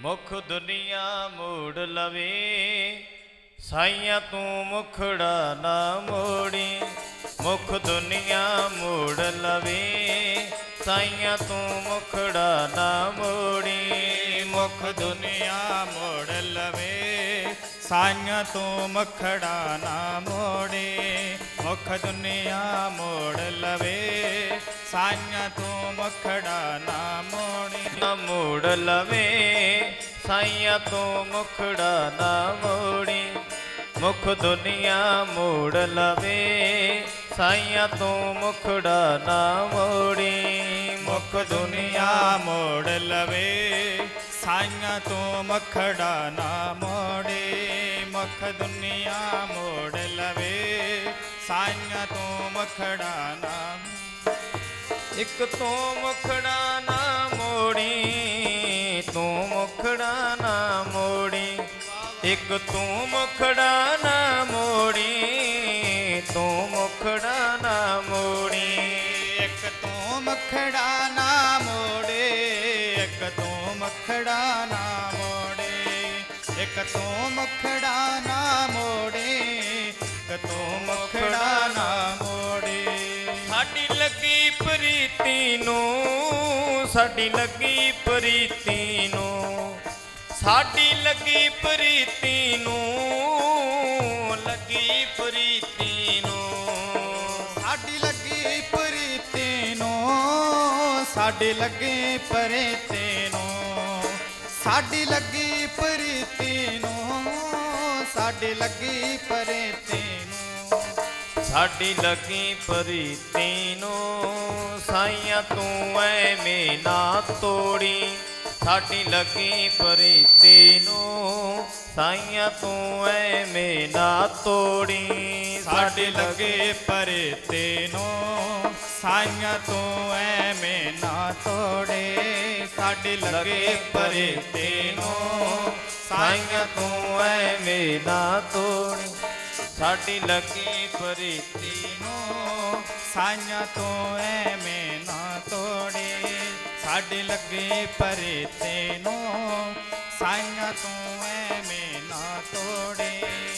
ਮੁਖ ਦੁਨੀਆ ਮੋੜ ਲਵੇ, ਸਾਈਆਂ ਤੂੰ ਮੁਖੜਾ ਨਾ ਮੋੜੀ। ਮੁਖ ਦੁਨੀਆ ਮੋੜ ਲਵੇ, ਸਾਈਆਂ ਤੂੰ ਮੁਖੜਾ ਨਾ ਮੋੜੀ। ਮੁਖ ਦੁਨੀਆ ਮੋੜ ਲਵੇ, ਸਾਈਆਂ ਤੂੰ ਮੁਖੜਾ ਨਾ ਮੋੜੇ। ਮੁਖ ਦੁਨੀਆ ਮੋੜ ਲਵੇ ਸਾਈਆਂ ਤੂੰ ਮਖੜਾ ਨਾ ਮੋੜੀ ਨਾ ਮੋੜ ਲਵੇ ਸਾਈਆਂ ਤੂੰ ਮੁਖੜਾ ਨਾ ਮੋੜੀ। ਮੁਖ ਦੁਨੀਆ ਮੋੜ ਲਵੇ ਸਾਈਆਂ ਤੂੰ ਮੁਖੜਾ ਨਾ ਮੋੜੀ। ਮੁਖ ਦੁਨੀਆ ਮੋੜ ਲਵੇ ਸਾਈਆਂ ਤੂੰ ਮਖੜਾ ਨਾ ਮੋੜੇ। ਮੁਖ ਦੁਨੀਆ ਮੋੜ ਲਵੇ ਸਾਈਆਂ ਤੂੰ ਮਖੜਾ ਨਾ ਇੱਕ ਤੂੰ ਮੁਖੜਾ ਨਾ ਮੋੜੀ, ਤੂੰ ਮੁਖੜਾ ਨਾ ਮੋੜੀ। ਇੱਕ ਤੂੰ ਮੁਖੜਾ ਨਾ ਮੋੜੀ, ਤੂੰ ਮੁਖੜਾ ਨਾ ਮੋੜੀ। ਇੱਕ ਤੂੰ ਮਖੜਾ ਨਾ ਮੋੜੇ, ਇੱਕ ਤੂੰ ਮਖੜਾ ਨਾ ਮੋੜੇ। ਇੱਕ ਤੂੰ ਮਖੜਾ ਨਾ ਮੋੜੇ, ਇੱਕ ਤੂੰ ਮਖੜਾ ਨਾ ਨੂੰ ਸਾਡੀ ਲੱਗੀ ਪ੍ਰੀਤੀ ਨੂੰ ਸਾਡੀ ਲੱਗੀ ਪ੍ਰੀਤੀ ਨੂੰ ਲੱਗੀ ਪ੍ਰੀਤੀ ਨੂੰ। ਸਾਡੀ ਲੱਗੀ ਪ੍ਰੀਤੀ ਨੂੰ ਸਾਡੀ ਲੱਗੀ ਪ੍ਰੀਤੀ ਨੂੰ ਸਾਡੀ ਲੱਗੀ ਪ੍ਰੀਤੀ ਨੂੰ ਸਾਡੀ ਲੱਗੀ ਪ੍ਰੀਤੀ ਨੂੰ। ਸਾਡੀ ਲੱਗੀ ਪ੍ਰੀਤੀ ਨੂੰ। ਸਾਈਆਂ ਤੂੰ ਐਵੇਂ ਨਾ ਤੋੜੀ। ਸਾਡੀ ਲੱਗੀ ਪ੍ਰੀਤੀ ਨੂੰ। ਸਾਈਆਂ ਤੂੰ ਐਵੇਂ ਨਾ ਤੋੜੀ। ਸਾਡੇ ਲੱਗੇ ਪਰਤੇ ਨੂੰ। ਸਾਈਆਂ ਤੂੰ ਐਵੇਂ ਨਾ ਤੋੜੇ। ਸਾਡੇ ਲੱਗੇ ਪਰਤੇ ਨੂੰ। ਸਾਈਆਂ ਤੂੰ ਐਵੇਂ ਨਾ ਤੋੜੀ। ਸਾਡੀ ਲੱਗੀ ਪ੍ਰੀਤੀ ਨੂੰ। ਸਾਈਆਂ ਤੋਂ ਐਵੇਂ ਨਾ ਤੋੜੇ ਸਾਡੇ ਲੱਗੇ ਪਰੇ ਤੈਨੂੰ ਸਾਈਆਂ ਤੋਂ ਐਵੇਂ ਨਾ ਤੋੜੇ।